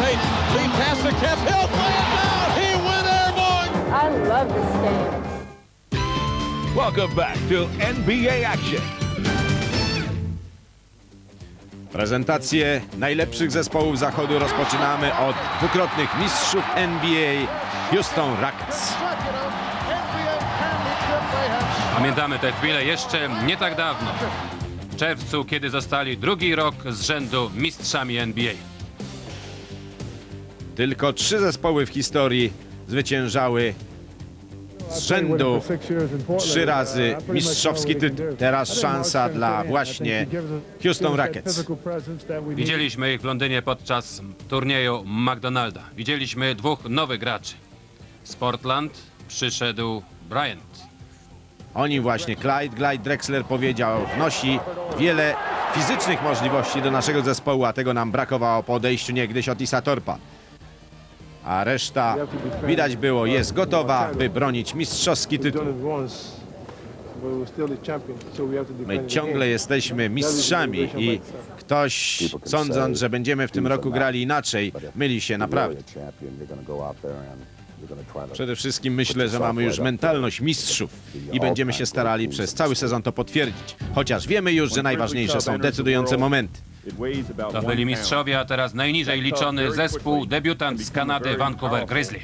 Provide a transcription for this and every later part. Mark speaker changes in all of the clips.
Speaker 1: They lead past the Kemp Hill, play it down. He went airborne.
Speaker 2: I love this game.
Speaker 3: Welcome back to NBA action.
Speaker 4: Prezentację najlepszych zespołów zachodu rozpoczynamy od dwukrotnych mistrzów NBA Houston Rockets.
Speaker 5: Pamiętamy tę chwilę jeszcze nie tak dawno. W czerwcu, kiedy zostali drugi rok z rzędu mistrzami NBA.
Speaker 4: Tylko trzy zespoły w historii zwyciężały z rzędu trzy razy mistrzowski tytuł. Teraz szansa dla właśnie Houston Rockets.
Speaker 5: Widzieliśmy ich w Londynie podczas turnieju McDonalda. Widzieliśmy dwóch nowych graczy. Z Portland przyszedł Bryant.
Speaker 4: Oni właśnie, Clyde, Clyde Drexler powiedział, wnosi wiele fizycznych możliwości do naszego zespołu, a tego nam brakowało po odejściu niegdyś Otisa Torpa. A reszta, widać było, jest gotowa, by bronić mistrzowski tytuł. My ciągle jesteśmy mistrzami i ktoś, sądząc, że będziemy w tym roku grali inaczej, myli się naprawdę. Przede wszystkim myślę, że mamy już mentalność mistrzów i będziemy się starali przez cały sezon to potwierdzić. Chociaż wiemy już, że najważniejsze są decydujące momenty.
Speaker 5: To byli mistrzowie, a teraz najniżej liczony zespół, debiutant z Kanady, Vancouver Grizzly.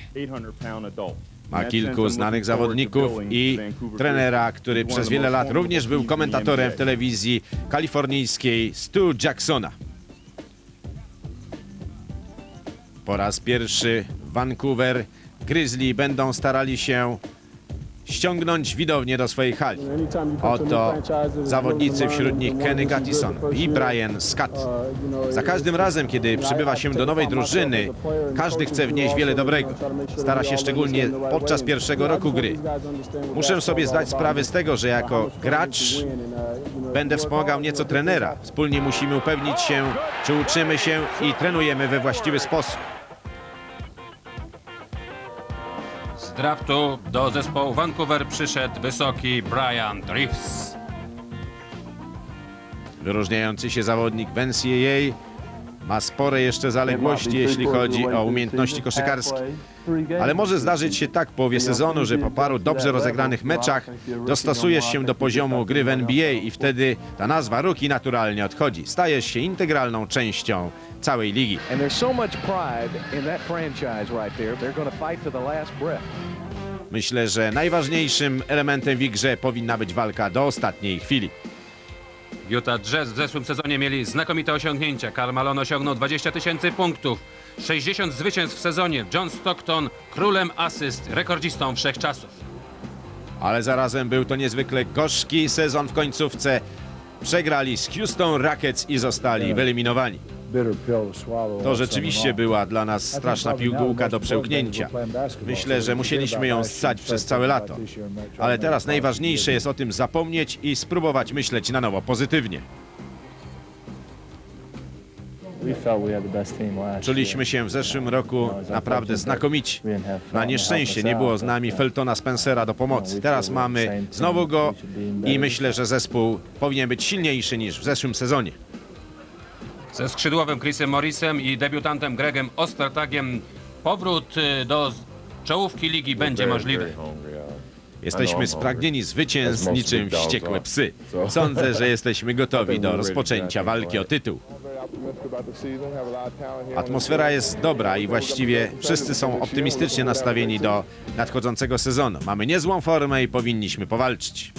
Speaker 4: Ma kilku znanych zawodników i trenera, który przez wiele lat również był komentatorem w telewizji kalifornijskiej Stu Jacksona. Po raz pierwszy Vancouver Grizzly będą starali się ściągnąć widownię do swojej hali. Oto zawodnicy, wśród nich Kenny Gattison i Brian Scott. Za każdym razem, kiedy przybywa się do nowej drużyny, każdy chce wnieść wiele dobrego. Stara się szczególnie podczas pierwszego roku gry. Muszę sobie zdać sprawę z tego, że jako gracz będę wspomagał nieco trenera. Wspólnie musimy upewnić się, czy uczymy się i trenujemy we właściwy sposób.
Speaker 5: Draftu do zespołu Vancouver przyszedł wysoki Brian Reeves.
Speaker 4: Wyróżniający się zawodnik w NCAA ma spore jeszcze zaległości, jeśli chodzi o umiejętności koszykarskie. Ale może zdarzyć się tak w połowie sezonu, że po paru dobrze rozegranych meczach dostosujesz się do poziomu gry w NBA i wtedy ta nazwa rookie naturalnie odchodzi. Stajesz się integralną częścią całej ligi.
Speaker 6: And there's so much pride in that franchise right there. They're going to fight to the last breath.
Speaker 4: Myślę, że najważniejszym elementem w ich grze powinna być walka do ostatniej chwili.
Speaker 5: Utah Jazz w zeszłym sezonie mieli znakomite osiągnięcia. Karl Malone osiągnął 20 tysięcy punktów, 60 zwycięstw w sezonie. John Stockton królem asyst, rekordzistą wszechczasów.
Speaker 4: Ale zarazem był to niezwykle gorzki sezon w końcówce. Przegrali z Houston Rockets i zostali wyeliminowani. To rzeczywiście była dla nas straszna pigułka do przełknięcia. Myślę, że musieliśmy ją ssać przez całe lato. Ale teraz najważniejsze jest o tym zapomnieć i spróbować myśleć na nowo pozytywnie. Czuliśmy się w zeszłym roku naprawdę znakomici. Na nieszczęście nie było z nami Feltona Spencera do pomocy. Teraz mamy znowu go i myślę, że zespół powinien być silniejszy niż w zeszłym sezonie.
Speaker 5: Ze skrzydłowym Chrisem Morrisem i debiutantem Gregem Ostertagiem powrót y, do czołówki ligi będzie możliwy.
Speaker 4: Jesteśmy spragnieni zwycięstw niczym wściekłe psy. Sądzę, że jesteśmy gotowi do rozpoczęcia walki o tytuł. Atmosfera jest dobra i właściwie wszyscy są optymistycznie nastawieni do nadchodzącego sezonu. Mamy niezłą formę i powinniśmy powalczyć.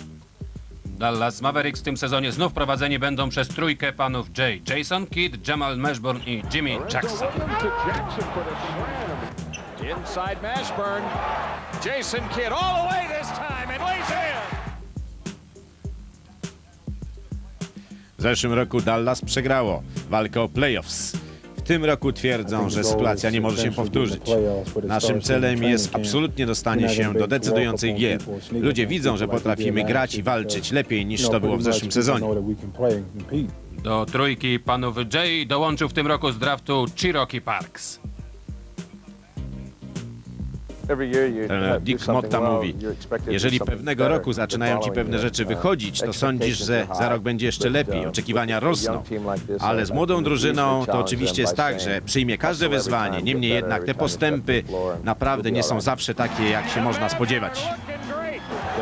Speaker 5: Dallas Mavericks w tym sezonie znów prowadzeni będą przez trójkę panów Jay, Jason Kidd, Jamal Mashburn i Jimmy Jackson.
Speaker 1: Inside Mashburn. Jason Kidd all the way this time and lays it in.
Speaker 4: W zeszłym roku Dallas przegrało walkę o playoffs. Tym roku twierdzą, że sytuacja nie może się powtórzyć. Naszym celem jest absolutnie dostanie się do decydujących gier. Ludzie widzą, że potrafimy grać i walczyć lepiej niż to było w zeszłym sezonie.
Speaker 5: Do trójki panów Jay dołączył w tym roku z draftu Cherokee Parks.
Speaker 4: Trener Dick Motta mówi, jeżeli pewnego roku zaczynają ci pewne rzeczy wychodzić, to sądzisz, że za rok będzie jeszcze lepiej, oczekiwania rosną. Ale z młodą drużyną to oczywiście jest tak, że przyjmie każde wyzwanie, niemniej jednak te postępy naprawdę nie są zawsze takie, jak się można spodziewać.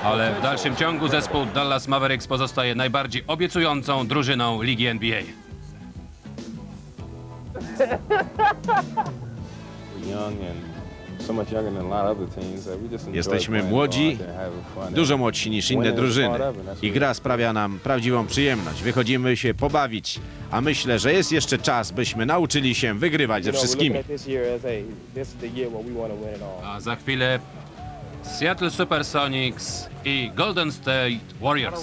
Speaker 5: Ale w dalszym ciągu zespół Dallas Mavericks pozostaje najbardziej obiecującą drużyną ligi NBA.
Speaker 4: Jesteśmy młodzi, dużo młodsi niż inne drużyny i gra sprawia nam prawdziwą przyjemność. Wychodzimy się pobawić, a myślę, że jest jeszcze czas, byśmy nauczyli się wygrywać ze wszystkimi.
Speaker 5: A za chwilę Seattle Supersonics i Golden State Warriors.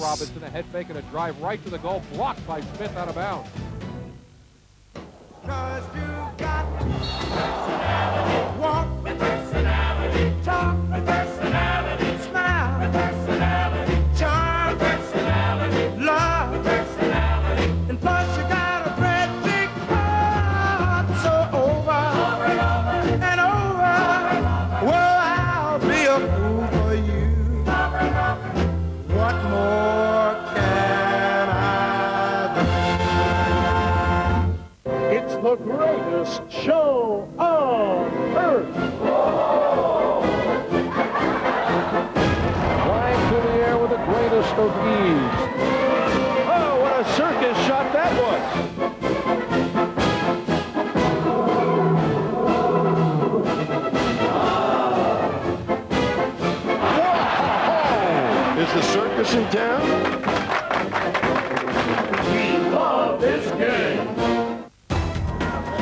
Speaker 1: The circus
Speaker 6: in town?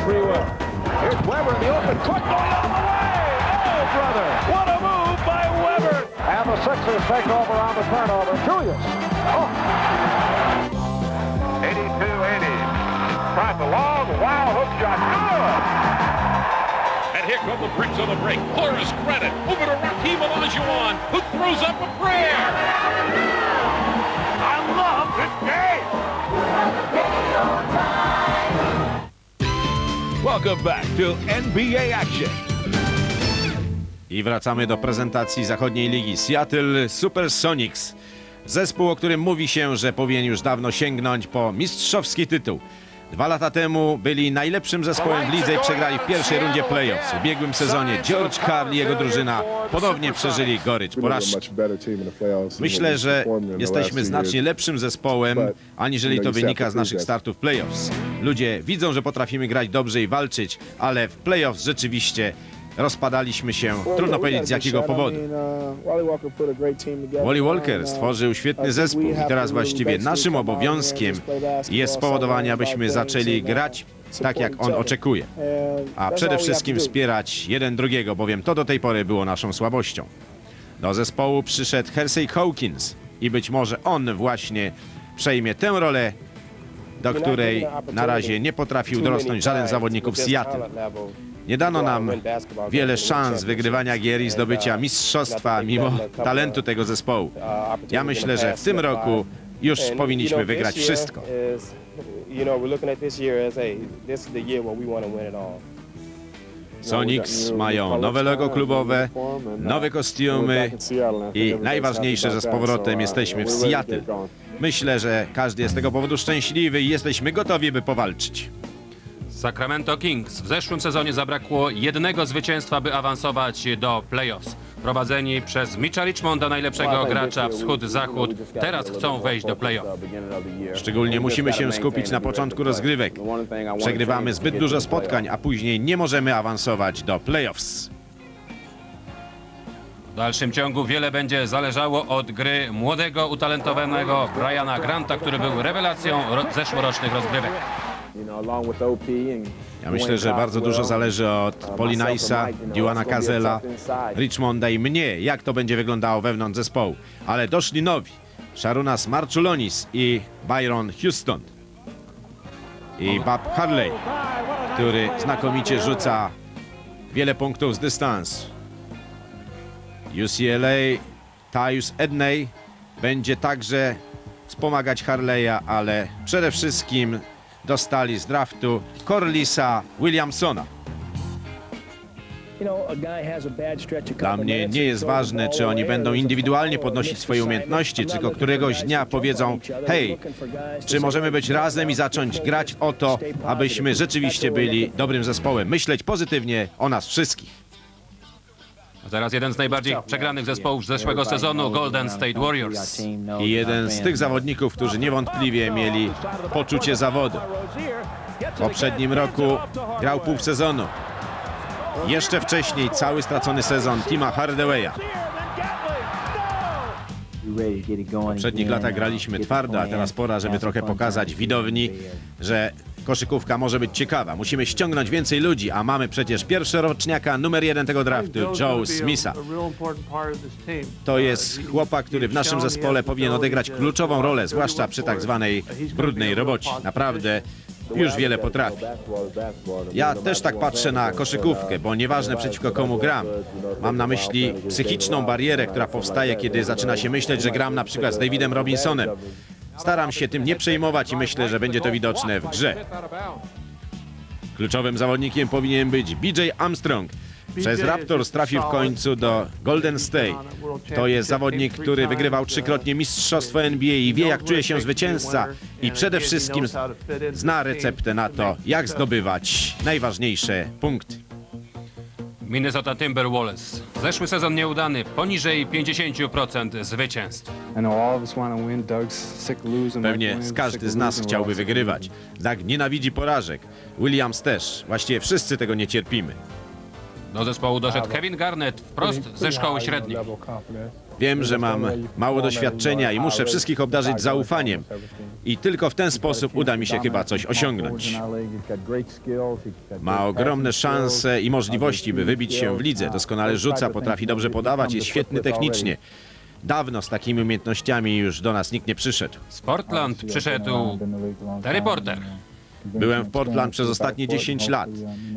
Speaker 1: Free will. Here's Weber in the open court going all the way. Oh, brother. What a move by Weber. And the Sixers take over on the turnover. Julius. Oh.
Speaker 7: 82-80. Tries a long, wow hook shot. Good!
Speaker 3: And here come the bricks on the break. Horace Credit over to Raheem Olajuwon, who throws up a prayer. Welcome back to NBA action.
Speaker 4: I wracamy do prezentacji zachodniej ligi Seattle Supersonics. Zespół, o którym mówi się, że powinien już dawno sięgnąć po mistrzowski tytuł. Dwa lata temu byli najlepszym zespołem w lidze i przegrali w pierwszej rundzie playoffs. W ubiegłym sezonie George Karl i jego drużyna ponownie przeżyli gorycz porażki. Myślę, że jesteśmy znacznie lepszym zespołem, aniżeli to wynika z naszych startów playoffs. Ludzie widzą, że potrafimy grać dobrze i walczyć, ale w playoffs rzeczywiście rozpadaliśmy się. Trudno powiedzieć z jakiego powodu. Wally Walker stworzył świetny zespół i teraz właściwie naszym obowiązkiem jest spowodowanie, abyśmy zaczęli grać tak, jak on oczekuje. A przede wszystkim wspierać jeden drugiego, bowiem to do tej pory było naszą słabością. Do zespołu przyszedł Hersey Hawkins i być może on właśnie przejmie tę rolę, do której na razie nie potrafił dorosnąć żaden z zawodników Seattle. Nie dano nam wiele szans wygrywania gier i zdobycia mistrzostwa mimo talentu tego zespołu. Ja myślę, że w tym roku już powinniśmy wygrać wszystko. Sonics mają nowe logo klubowe, nowe kostiumy i najważniejsze, że z powrotem jesteśmy w Seattle. Myślę, że każdy jest z tego powodu szczęśliwy i jesteśmy gotowi, by powalczyć.
Speaker 5: Sacramento Kings w zeszłym sezonie zabrakło jednego zwycięstwa, by awansować do playoffs. Prowadzeni przez Mitcha Richmonda, najlepszego gracza wschód-zachód, teraz chcą wejść do playoff.
Speaker 4: Szczególnie musimy się skupić na początku rozgrywek. Przegrywamy zbyt dużo spotkań, a później nie możemy awansować do playoffs.
Speaker 5: W dalszim ciągu wiele będzie zależało od gry młodego, utalentowanego Briana Granta, który był rewelacją ro zeszłorocznych rozgrywek.
Speaker 4: Ja myślę, że bardzo dużo zależy od Polinajsa, Duana Kazela, Richmonda i mnie, jak to będzie wyglądało wewnątrz zespołu. Ale doszli nowi. Sharunas Marchulonis i Byron Houston. I Bob Harley, który znakomicie rzuca wiele punktów z dystansu. UCLA Tyus Edney będzie także wspomagać Harley'a, ale przede wszystkim dostali z draftu Corlisa Williamsona. Dla mnie nie jest ważne, czy oni będą indywidualnie podnosić swoje umiejętności, tylko któregoś dnia powiedzą, hej, czy możemy być razem i zacząć grać o to, abyśmy rzeczywiście byli dobrym zespołem, myśleć pozytywnie o nas wszystkich.
Speaker 5: A teraz jeden z najbardziej przegranych zespołów z zeszłego sezonu, Golden State Warriors.
Speaker 4: I jeden z tych zawodników, którzy niewątpliwie mieli poczucie zawodu. W poprzednim roku grał pół sezonu. Jeszcze wcześniej cały stracony sezon Tima Hardawaya. W poprzednich latach graliśmy twardo, a teraz pora, żeby trochę pokazać widowni, że koszykówka może być ciekawa. Musimy ściągnąć więcej ludzi, a mamy przecież pierwszoroczniaka numer jeden tego draftu, Joe Smitha. To jest chłopak, który w naszym zespole powinien odegrać kluczową rolę, zwłaszcza przy tak zwanej brudnej robocie. Naprawdę już wiele potrafi. Ja też tak patrzę na koszykówkę, bo nieważne przeciwko komu gram. Mam na myśli psychiczną barierę, która powstaje, kiedy zaczyna się myśleć, że gram na przykład z Davidem Robinsonem. Staram się tym nie przejmować i myślę, że będzie to widoczne w grze. Kluczowym zawodnikiem powinien być BJ Armstrong. Przez Raptors trafił w końcu do Golden State. To jest zawodnik, który wygrywał trzykrotnie mistrzostwo NBA i wie, jak czuje się zwycięzca i przede wszystkim zna receptę na to, jak zdobywać najważniejsze punkty.
Speaker 5: Minnesota Timberwolves. Zeszły sezon nieudany, poniżej 50% zwycięstw.
Speaker 4: Pewnie każdy z nas chciałby wygrywać. Doug nienawidzi porażek. Williams też. Właściwie wszyscy tego nie cierpimy.
Speaker 5: Do zespołu doszedł Kevin Garnett wprost ze szkoły średniej.
Speaker 4: Wiem, że mam mało doświadczenia i muszę wszystkich obdarzyć zaufaniem. I tylko w ten sposób uda mi się chyba coś osiągnąć. Ma ogromne szanse i możliwości, by wybić się w lidze. Doskonale rzuca, potrafi dobrze podawać, jest świetny technicznie. Dawno z takimi umiejętnościami już do nas nikt nie przyszedł.
Speaker 5: Z Portland przyszedł Terry Porter.
Speaker 4: Byłem w Portland przez ostatnie 10 lat.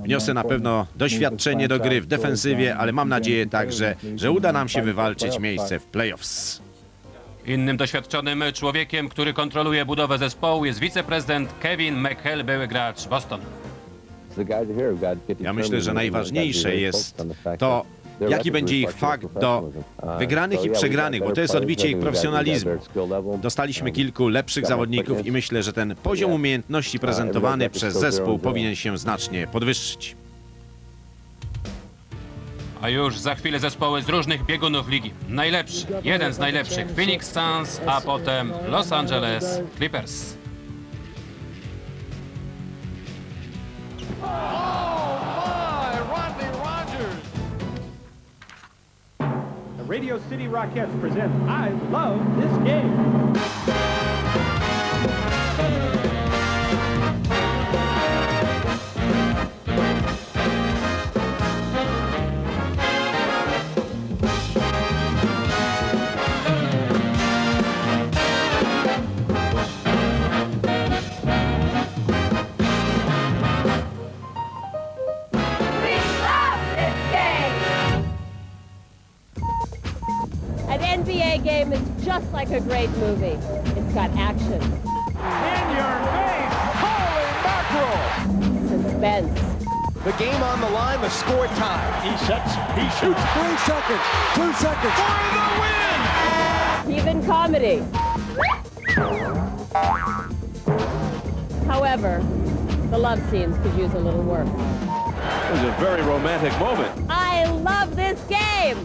Speaker 4: Wniosę na pewno doświadczenie do gry w defensywie, ale mam nadzieję także, że uda nam się wywalczyć miejsce w playoffs.
Speaker 5: Innym doświadczonym człowiekiem, który kontroluje budowę zespołu jest wiceprezydent Kevin McHale, były gracz Boston.
Speaker 4: Ja myślę, że najważniejsze jest to, jaki będzie ich fakt do wygranych i przegranych, bo to jest odbicie ich profesjonalizmu. Dostaliśmy kilku lepszych zawodników i myślę, że ten poziom umiejętności prezentowany przez zespół powinien się znacznie podwyższyć.
Speaker 5: A już za chwilę zespoły z różnych biegunów ligi. Najlepszy, jeden z najlepszych Phoenix Suns, a potem Los Angeles Clippers.
Speaker 8: Radio City Rockettes present I Love This Game.
Speaker 2: Is like a great movie. It's got action,
Speaker 1: In your face! Holy mackerel!
Speaker 2: suspense,
Speaker 6: The game on the line, the score tied.
Speaker 1: He sets, he shoots.
Speaker 9: Three seconds. Two seconds.
Speaker 1: For the win!
Speaker 2: even comedy. However, the love scenes could use a little work.
Speaker 1: It was a very romantic moment.
Speaker 2: I love this game!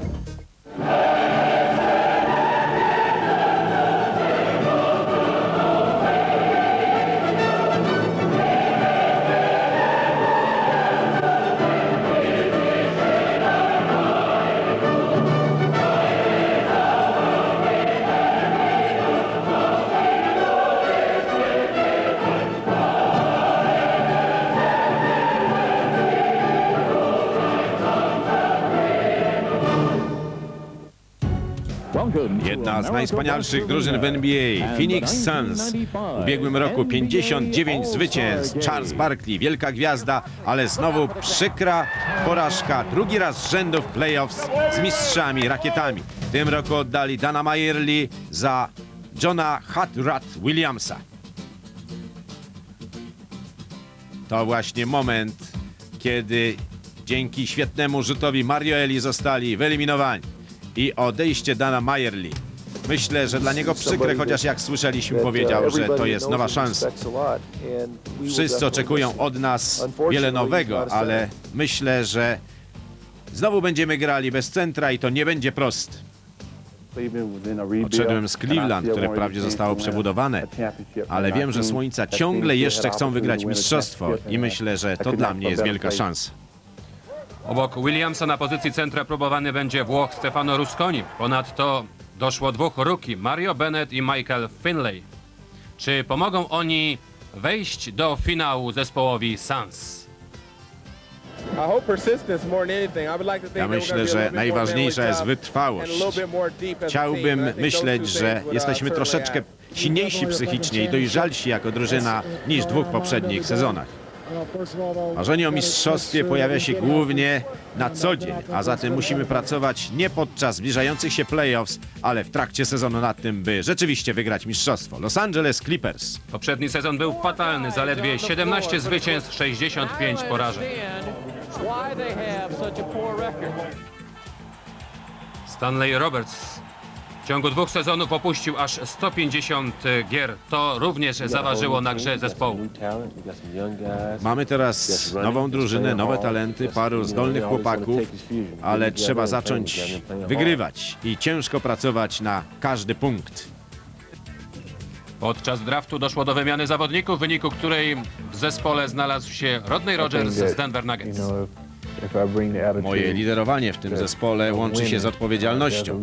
Speaker 4: Z najwspanialszych drużyn w NBA, Phoenix Suns. W ubiegłym roku 59 zwycięstw. Charles Barkley, wielka gwiazda, ale znowu przykra porażka. Drugi raz z rzędu w playoffs z mistrzami, rakietami. W tym roku oddali Dana Mayerly za Johna Hatrat Williamsa. To właśnie moment, kiedy dzięki świetnemu rzutowi Mario Eli zostali wyeliminowani. I odejście Dana Mayerly. Myślę, że dla niego przykre, chociaż jak słyszeliśmy powiedział, że to jest nowa szansa. Wszyscy oczekują od nas wiele nowego, ale myślę, że znowu będziemy grali bez centra i to nie będzie proste. Odszedłem z Cleveland, które wprawdzie zostało przebudowane, ale wiem, że Słońca ciągle jeszcze chcą wygrać mistrzostwo i myślę, że to dla mnie jest wielka szansa.
Speaker 5: Obok Williamsa na pozycji centra próbowany będzie Włoch Stefano Rusconi. Ponadto doszło dwóch ruki, Mario Bennett i Michael Finlay. Czy pomogą oni wejść do finału zespołowi Suns?
Speaker 4: Ja myślę, że najważniejsza jest wytrwałość. Chciałbym myśleć, że jesteśmy troszeczkę silniejsi psychicznie i dojrzalsi jako drużyna niż w dwóch poprzednich sezonach. Marzenie o mistrzostwie pojawia się głównie na co dzień, a zatem musimy pracować nie podczas zbliżających się playoffs, ale w trakcie sezonu nad tym, by rzeczywiście wygrać mistrzostwo. Los Angeles Clippers.
Speaker 5: Poprzedni sezon był fatalny, zaledwie 17 zwycięstw, 65 porażek. Stanley Roberts w ciągu dwóch sezonów opuścił aż 150 gier. To również zaważyło na grze zespołu.
Speaker 4: Mamy teraz nową drużynę, nowe talenty, paru zdolnych chłopaków, ale trzeba zacząć wygrywać i ciężko pracować na każdy punkt.
Speaker 5: Podczas draftu doszło do wymiany zawodników, w wyniku której w zespole znalazł się Rodney Rogers z Denver Nuggets.
Speaker 4: Moje liderowanie w tym zespole łączy się z odpowiedzialnością.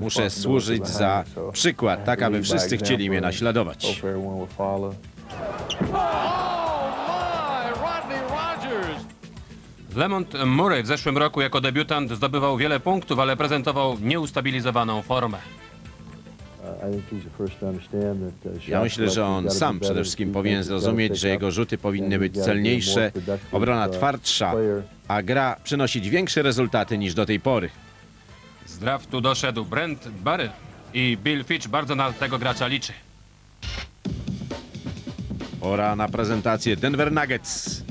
Speaker 4: Muszę służyć za przykład, tak aby wszyscy chcieli mnie naśladować.
Speaker 5: Lemont Murray w zeszłym roku jako debiutant zdobywał wiele punktów, ale prezentował nieustabilizowaną formę.
Speaker 4: Ja myślę, że on sam przede wszystkim powinien zrozumieć, że jego rzuty powinny być celniejsze, obrona twardsza, a gra przynosić większe rezultaty niż do tej pory.
Speaker 5: Z draftu doszedł Brent Barry i Bill Fitch bardzo na tego gracza liczy.
Speaker 4: Pora na prezentację Denver Nuggets,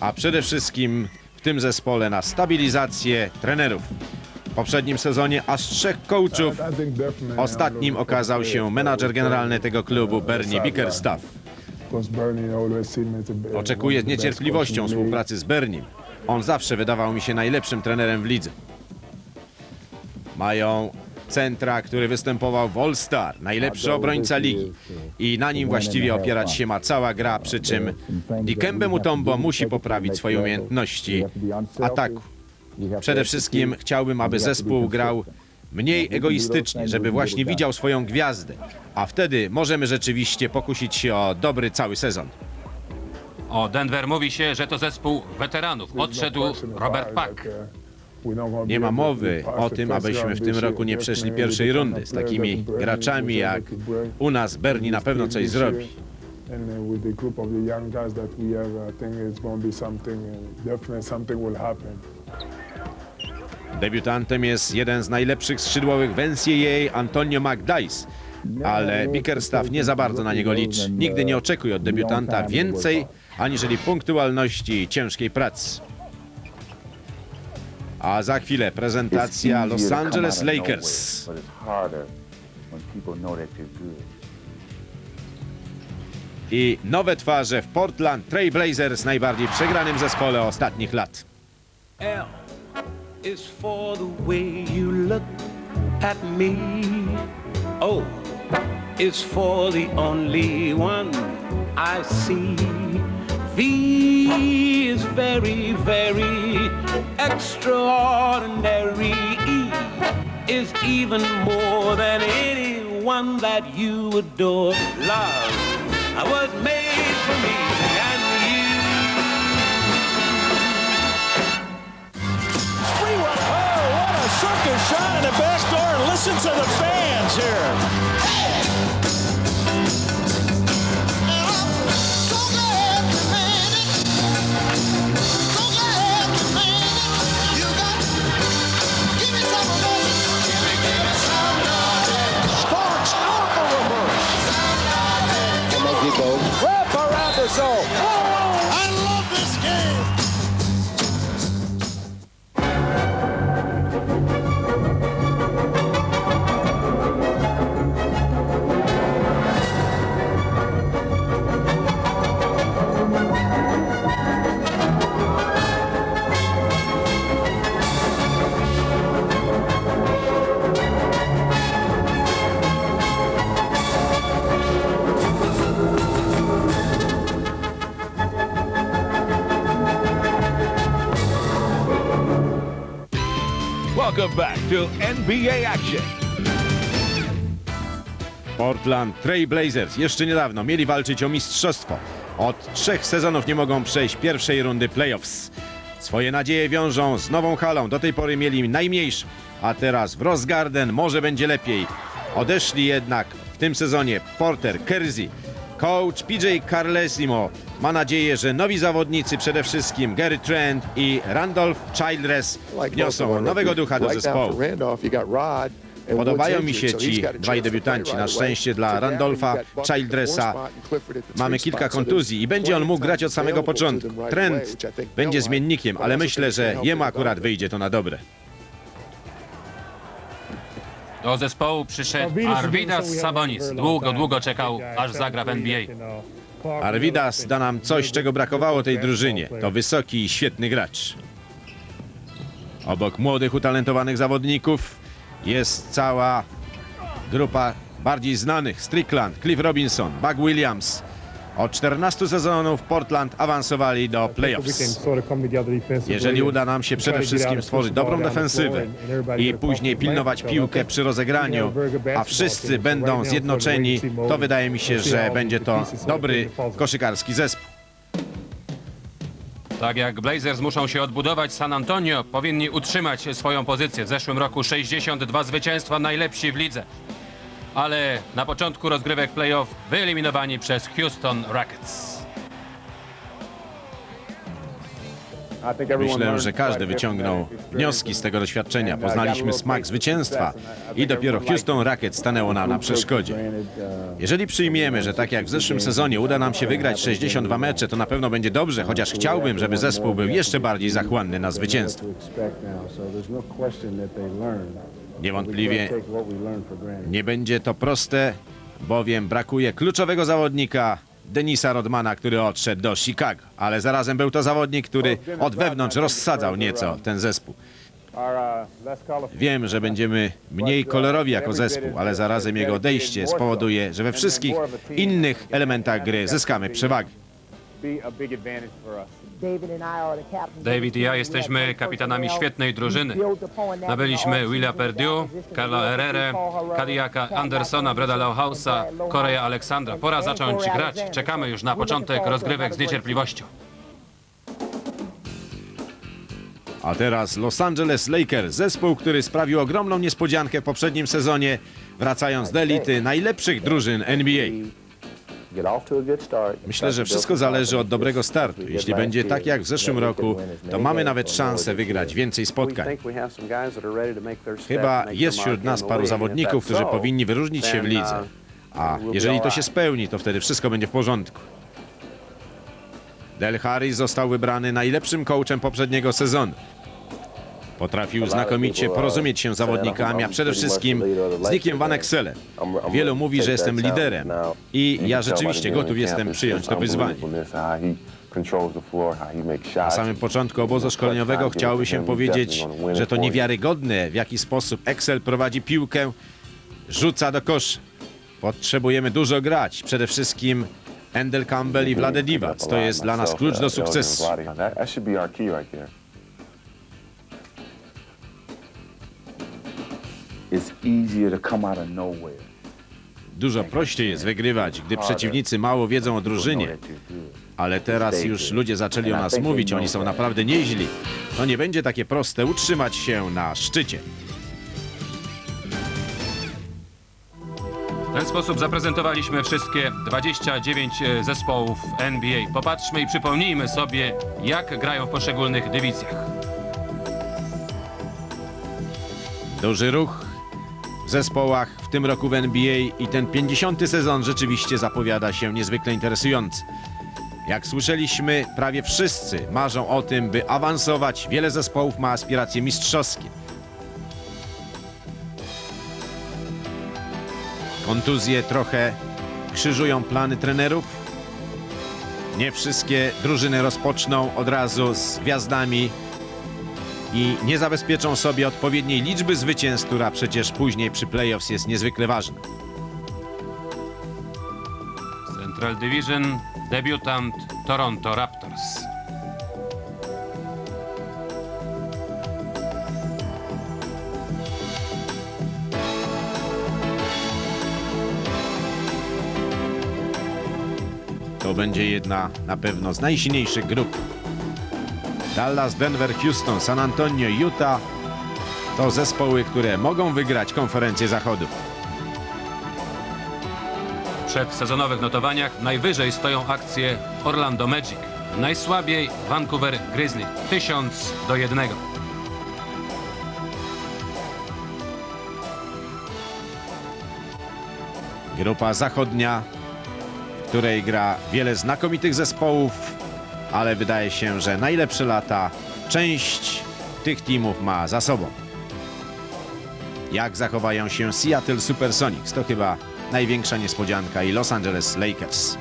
Speaker 4: a przede wszystkim w tym zespole na stabilizację trenerów. Poprzednim sezonie aż trzech coachów. Ostatnim okazał się menadżer generalny tego klubu Bernie Bickerstaff. Oczekuję z niecierpliwością współpracy z Bernim. On zawsze wydawał mi się najlepszym trenerem w lidze. Mają centra, który występował w All-Star, najlepszy obrońca ligi. I na nim właściwie opierać się ma cała gra, przy czym Dikembe Mutombo musi poprawić swoje umiejętności ataku. Przede wszystkim chciałbym, aby zespół grał mniej egoistycznie, żeby właśnie widział swoją gwiazdę, a wtedy możemy rzeczywiście pokusić się o dobry cały sezon.
Speaker 5: O Denver mówi się, że to zespół weteranów. Odszedł Robert Pack.
Speaker 4: Nie ma mowy o tym, abyśmy w tym roku nie przeszli pierwszej rundy. Z takimi graczami jak u nas Bernie na pewno coś zrobi.
Speaker 10: And with the group of the young guys that we have, I think it's going to be something, definitely something will happen.
Speaker 4: Debiutantem jest jeden z najlepszych skrzydłowych w NCAA, Antonio McDyess. Ale Bickerstaff nie za bardzo na niego liczy. Nigdy nie oczekuj od debiutanta więcej, aniżeli punktualności i ciężkiej pracy. A za chwilę prezentacja Los Angeles Lakers. I nowe twarze w Portland Trail Blazers, najbardziej przegranym zespole ostatnich lat.
Speaker 11: Is for the way you look at me. Oh, o is for the only one I see. V is very, very extraordinary. E is even more than anyone that you adore. Love, I was made for me
Speaker 1: a circus shot in the back door. And listen to the fans here. Out the reverse. Wrap around the zone.
Speaker 7: NBA action.
Speaker 4: Portland Trail Blazers jeszcze niedawno mieli walczyć o mistrzostwo. Od trzech sezonów nie mogą przejść pierwszej rundy playoffs. Swoje nadzieje wiążą z nową halą. Do tej pory mieli najmniejszą, a teraz w Ross Garden może będzie lepiej. Odeszli jednak w tym sezonie Porter, Kersey, coach PJ Carlesimo. Ma nadzieję, że nowi zawodnicy, przede wszystkim Gary Trent i Randolph Childress, wniosą nowego ducha do zespołu. Podobają mi się ci dwaj debiutanci. Na szczęście dla Randolfa Childressa mamy kilka kontuzji i będzie on mógł grać od samego początku. Trent będzie zmiennikiem, ale myślę, że jemu akurat wyjdzie to na dobre.
Speaker 5: Do zespołu przyszedł Arvidas Sabonis. Długo, długo czekał, aż zagra w NBA.
Speaker 4: Arvidas da nam coś, czego brakowało tej drużynie. To wysoki i świetny gracz. Obok młodych, utalentowanych zawodników jest cała grupa bardziej znanych. Strickland, Cliff Robinson, Buck Williams. Od 14 sezonów Portland awansowali do playoffs. Jeżeli uda nam się przede wszystkim stworzyć dobrą defensywę i później pilnować piłkę przy rozegraniu, a wszyscy będą zjednoczeni, to wydaje mi się, że będzie to dobry koszykarski zespół.
Speaker 5: Tak jak Blazers muszą się odbudować, San Antonio powinni utrzymać swoją pozycję. W zeszłym roku 62 zwycięstwa, najlepsi w lidze. Ale na początku rozgrywek playoff wyeliminowani przez Houston Rockets.
Speaker 4: Myślę, że każdy wyciągnął wnioski z tego doświadczenia. Poznaliśmy smak zwycięstwa i dopiero Houston Rockets stanęło nam na przeszkodzie. Jeżeli przyjmiemy, że tak jak w zeszłym sezonie uda nam się wygrać 62 mecze, to na pewno będzie dobrze, chociaż chciałbym, żeby zespół był jeszcze bardziej zachłanny na zwycięstwo. Niewątpliwie nie będzie to proste, bowiem brakuje kluczowego zawodnika Denisa Rodmana, który odszedł do Chicago. Ale zarazem był to zawodnik, który od wewnątrz rozsadzał nieco ten zespół. Wiem, że będziemy mniej kolorowi jako zespół, ale zarazem jego odejście spowoduje, że we wszystkich innych elementach gry zyskamy przewagę.
Speaker 5: David i ja jesteśmy kapitanami świetnej drużyny. Nabyliśmy Willa Perdue, Carla Herrera, Kadiaka Andersona, Breda Lauhausa, Korea Aleksandra. Pora zacząć grać. Czekamy już na początek rozgrywek z niecierpliwością.
Speaker 4: A teraz Los Angeles Lakers, zespół, który sprawił ogromną niespodziankę w poprzednim sezonie, wracając do elity najlepszych drużyn NBA. Myślę, że wszystko zależy od dobrego startu. Jeśli będzie tak jak w zeszłym roku, to mamy nawet szansę wygrać więcej spotkań. Chyba jest wśród nas paru zawodników, którzy powinni wyróżnić się w lidze. A jeżeli to się spełni, to wtedy wszystko będzie w porządku. Del Harris został wybrany najlepszym coachem poprzedniego sezonu. Potrafił znakomicie porozumieć się z zawodnikami, a przede wszystkim z Nickiem Van Excelem. Wielu mówi, że jestem liderem i ja rzeczywiście gotów jestem przyjąć to wyzwanie. Na samym początku obozu szkoleniowego chciałoby się powiedzieć, że to niewiarygodne, w jaki sposób Excel prowadzi piłkę, rzuca do koszy. Potrzebujemy dużo grać, przede wszystkim Endel Campbell i Vlade Divac. To jest dla nas klucz do sukcesu. Dużo prościej jest wygrywać, gdy przeciwnicy mało wiedzą o drużynie. Ale teraz już ludzie zaczęli o nas mówić, oni są naprawdę nieźli. To nie będzie takie proste utrzymać się na szczycie.
Speaker 5: W ten sposób zaprezentowaliśmy wszystkie 29 zespołów NBA. Popatrzmy i przypomnijmy sobie, jak grają w poszczególnych dywizjach.
Speaker 4: Duży ruch zespołach w tym roku w NBA i ten 50. sezon rzeczywiście zapowiada się niezwykle interesujący. Jak słyszeliśmy, prawie wszyscy marzą o tym, by awansować. Wiele zespołów ma aspiracje mistrzowskie. Kontuzje trochę krzyżują plany trenerów. Nie wszystkie drużyny rozpoczną od razu z gwiazdami i nie zabezpieczą sobie odpowiedniej liczby zwycięstw, która przecież później przy playoffs jest niezwykle ważna.
Speaker 5: Central Division debiutant Toronto Raptors.
Speaker 4: To będzie jedna na pewno z najsilniejszych grup Dallas, Denver, Houston, San Antonio, Utah to zespoły, które mogą wygrać konferencję zachodu.
Speaker 5: W przedsezonowych notowaniach najwyżej stoją akcje Orlando Magic. Najsłabiej Vancouver Grizzly. 1000 do 1.
Speaker 4: Grupa zachodnia, w której gra wiele znakomitych zespołów, ale wydaje się, że najlepsze lata część tych teamów ma za sobą. Jak zachowają się Seattle Supersonics? To chyba największa niespodzianka i Los Angeles Lakers.